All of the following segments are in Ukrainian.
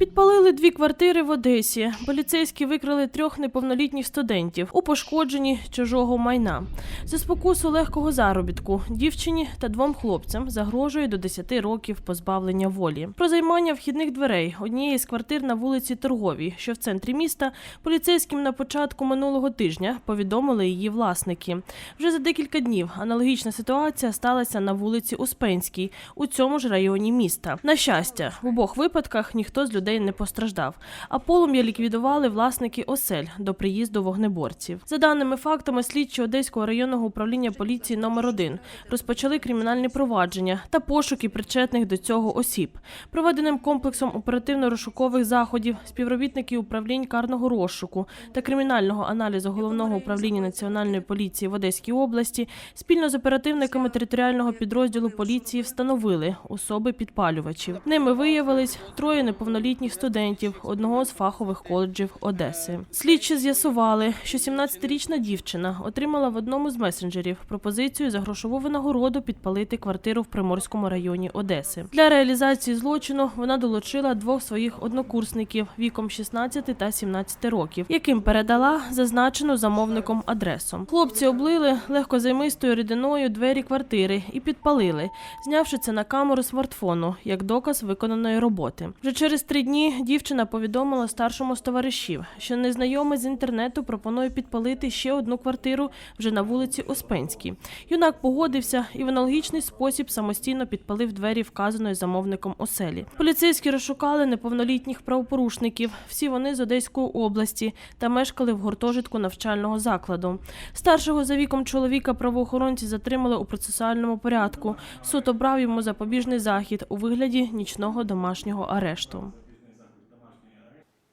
Підпалили дві квартири в Одесі. Поліцейські викрили трьох неповнолітніх студентів у пошкодженні чужого майна. За спокусу легкого заробітку дівчині та двом хлопцям загрожує до 10 років позбавлення волі. Про займання вхідних дверей однієї з квартир на вулиці Торговій, що в центрі міста, поліцейським на початку минулого тижня повідомили її власники. Вже за декілька днів аналогічна ситуація сталася на вулиці Успенській у цьому ж районі міста. На щастя, в обох випадках ніхто з людей не постраждав, а полум'я ліквідували власники осель до приїзду вогнеборців. За даними фактами, слідчі Одеського районного управління поліції номер 1 розпочали кримінальні провадження та пошуки причетних до цього осіб. Проведеним комплексом оперативно-розшукових заходів співробітники управлінь карного розшуку та кримінального аналізу головного управління національної поліції в Одеській області спільно з оперативниками територіального підрозділу поліції встановили особи підпалювачів. Ними виявились троє неповнолітніх студентів одного з фахових коледжів Одеси. Слідчі з'ясували, що 17-річна дівчина отримала в одному з месенджерів пропозицію за грошову винагороду підпалити квартиру в Приморському районі Одеси. Для реалізації злочину вона долучила двох своїх однокурсників віком 16 та 17 років, яким передала зазначену замовником адресу. Хлопці облили легкозаймистою рідиною двері квартири і підпалили, знявши це на камеру смартфону як доказ виконаної роботи. Вже через три дні дівчина повідомила старшому з товаришів, що незнайомий з інтернету пропонує підпалити ще одну квартиру вже на вулиці Успенській. Юнак погодився і в аналогічний спосіб самостійно підпалив двері вказаної замовником оселі. Поліцейські розшукали неповнолітніх правопорушників. Всі вони з Одеської області та мешкали в гуртожитку навчального закладу. Старшого за віком чоловіка правоохоронці затримали у процесуальному порядку. Суд обрав йому запобіжний захід у вигляді нічного домашнього арешту.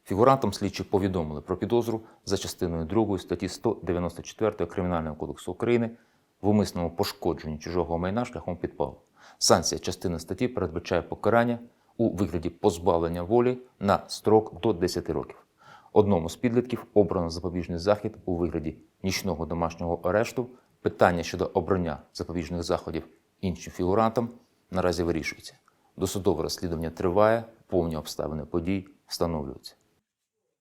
Фігурантам слідчі повідомили про підозру за частиною 2 статті 194 Кримінального кодексу України в умисному пошкодженні чужого майна шляхом підпалу. Санкція частини статті передбачає покарання у вигляді позбавлення волі на строк до 10 років. Одному з підлітків обрано запобіжний захід у вигляді нічного домашнього арешту. Питання щодо обрання запобіжних заходів іншим фігурантам наразі вирішується. Досудове розслідування триває, повні обставини подій встановлюються.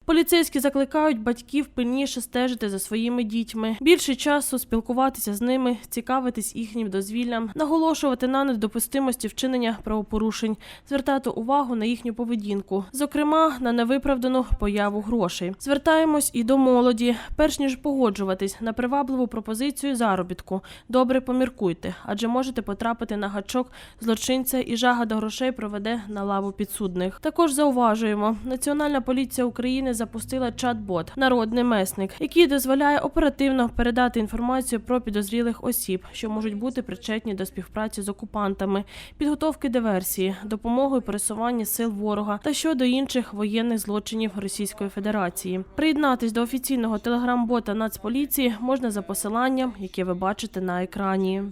Поліцейські закликають батьків пильніше стежити за своїми дітьми, більше часу спілкуватися з ними, цікавитись їхнім дозвіллям, наголошувати на недопустимості вчинення правопорушень, звертати увагу на їхню поведінку, зокрема на невиправдану появу грошей. Звертаємось і до молоді. Перш ніж погоджуватись на привабливу пропозицію заробітку, добре поміркуйте, адже можете потрапити на гачок злочинця і жага до грошей проведе на лаву підсудних. Також зауважуємо, Національна поліція України запустила чат-бот Народний месник, який дозволяє оперативно передати інформацію про підозрілих осіб, що можуть бути причетні до співпраці з окупантами, підготовки диверсії, допомоги у пересуванні сил ворога та щодо інших воєнних злочинів Російської Федерації. Приєднатись до офіційного телеграм-бота Нацполіції можна за посиланням, яке ви бачите на екрані.